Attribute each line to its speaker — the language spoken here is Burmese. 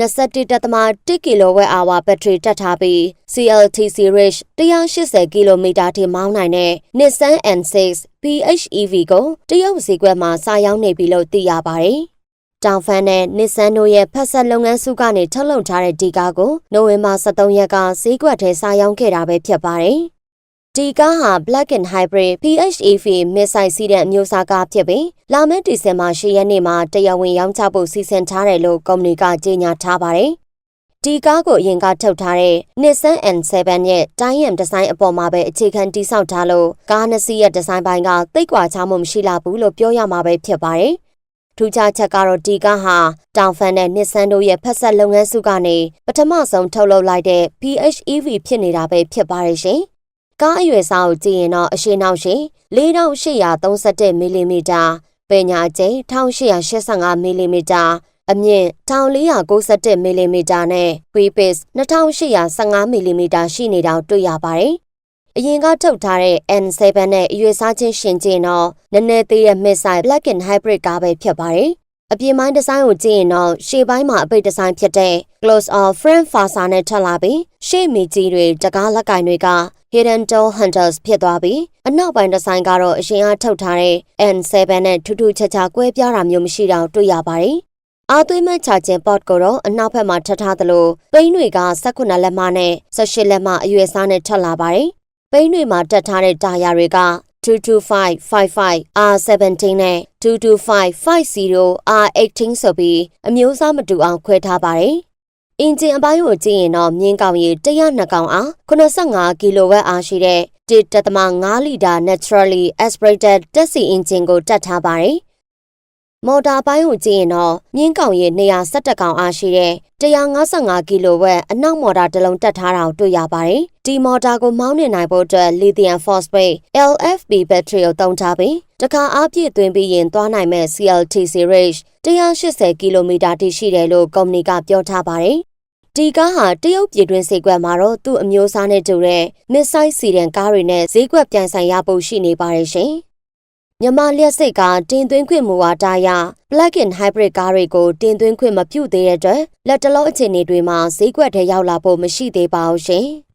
Speaker 1: 21.1 kWh ဘက်ထရီတက်ထားပြီး CLTC range 180 km ထိမောင်းနိုင်တဲ့ Nissan N6 PHEV ကိုတရုတ်ဈေးကွက်မှာစာရောင်းနေပြီလို့သိရပါတယ်။တောင်ဖန်နဲ့ Nissan တို့ရဲ့ဖက်ဆက်လုပ်ငန်းစုကနေထုတ်လုပ်ထားတဲ့ဒီကားကိုနိုဝင်ဘာ23ရက်ကဈေးကွက်ထဲစာရောင်းခဲ့တာပဲဖြစ်ပါတယ်။ ဒီကားဟာ Black and Hybrid PHEV မစ်ဆိုင်စီးတဲ့အမျိုးအစားကားဖြစ်ပြီးလာမယ့်ဒီဇင်ဘာ10ရက်နေ့မှာတရားဝင်ရောင်းချဖို့စီစဉ်ထားတယ်လို့ကုမ္ပဏီကကြေညာထားပါတယ်။ဒီကားကိုအရင်ကထုတ်ထားတဲ့ Nissan N7 ရဲ့တိုင်းရံဒီဇိုင်းအပေါ်မှာပဲအခြေခံတိစောက်ထားလို့ကားနှစ်စီးရဲ့ဒီဇိုင်းပိုင်းကသိပ်ကွာခြားမှုမရှိလာဘူးလို့ပြောရမှာပဲဖြစ်ပါတယ်။ထူးခြားချက်ကတော့ဒီကားဟာတောင်ဖန်နဲ့ Nissan တို့ရဲ့ဖက်ဆက်လုပ်ငန်းစုကနေပထမဆုံးထုတ်လုပ်လိုက်တဲ့ PHEV ဖြစ်နေတာပဲဖြစ်ပါတယ်ရှင်။ ကားအရွယ်စားကိုကြည့်ရင်တော့အရှိနောက်ရှိ4831မီလီမီတာပညာကျိန်း1885မီလီမီတာအမြင့်1491မီလီမီတာနဲ့ wheelbase 2815မီလီမီတာရှိနေတာကိုတွေ့ရပါတယ်။အရင်ကထုတ်ထားတဲ့ N7 နဲ့အရွယ်စားချင်းရှင်ကျင်တော့နည်းနည်းသေးတဲ့ mid-size plug in hybrid ကားပဲဖြစ်ပါတယ်။အပြင်ပိုင်းဒီဇိုင်းကိုကြည့်ရင်တော့ရှေ့ပိုင်းမှာအပိတ်ဒီဇိုင်းဖြစ်တဲ့ close off front facer နဲ့ထပ်လာပြီးရှေ့မီကြီးတွေတကားလက်ကင်တွေက hidden door hunters ဖြစ်သွားပြီးအနောက်ပိုင်းဒီဇိုင်းကတော့အရင်အထုတ်ထားတဲ့ N7 နဲ့ထူးထူးခြားခြားကွဲပြားတာမျိုးမရှိတော့တွေ့ရပါတယ်။အားသွေးမဲ့ချခြင်း pot ကိုတော့အနောက်ဘက်မှာထပ်ထားသလိုပိန်းတွေက18လက်မနဲ့18လက်မအရွယ်စားနဲ့ထပ်လာပါတယ်။ပိန်းတွေမှာတက်ထားတဲ့တာယာတွေက22555 R17 နဲ့22550 R18 ဆိုပြီးအမျိုးအစားမတူအောင်ခွဲထားပါတယ်။ အင်ဂျင်အပိုင်းကိုကြည့်ရင်တော့မြင်းကောင်ရည်102ကောင်အား85ကီလိုဝက်အားရှိတဲ့1.5လီတာ naturally aspirated တက်စီအင်ဂျင်ကိုတက်ထားပါတယ်။ မော်တာပိုင်းကိုကြည့်ရင်တော့မြင်းကောင်ရည်217ကောင်အားရှိတဲ့155ကီလိုဝက်အနောက်မော်တာတစ်လုံးတက်ထားတာကိုတွေ့ရပါတယ်။ဒီမော်တာကိုမောင်းနေနိုင်ဖို့အတွက် lithium phosphate LFP battery ကိုသုံးထားပြီးတခါအားပြည့်သွင်းပြီးရင်သွားနိုင်မဲ့ CLTC range 180ကီလိုမီတာတိရှိတယ်လို့ကုမ္ပဏီကပြောထားပါတယ်။ဒီကားဟာတရုတ်ပြည်တွင်းဈေးကွက်မှာတော့သူ့အမျိုးအစားနဲ့တူတဲ့ mid-size စီဒန်ကားတွေနဲ့ဈေးကွက်ပြိုင်ဆိုင်ရဖို့ရှိနေပါတယ်ရှင်။ မြန်မာလျှက်စိတ်ကတင်သွင်းခွင့်မူဝါဒအရ plug-in hybrid ကားတွေကိုတင်သွင်းခွင့်မပြုသေးတဲ့အတွက်လက်တလုံးအခြေအနေတွေမှာဈေးကွက်ထဲရောက်လာဖို့မရှိသေးပါဘူးရှင်။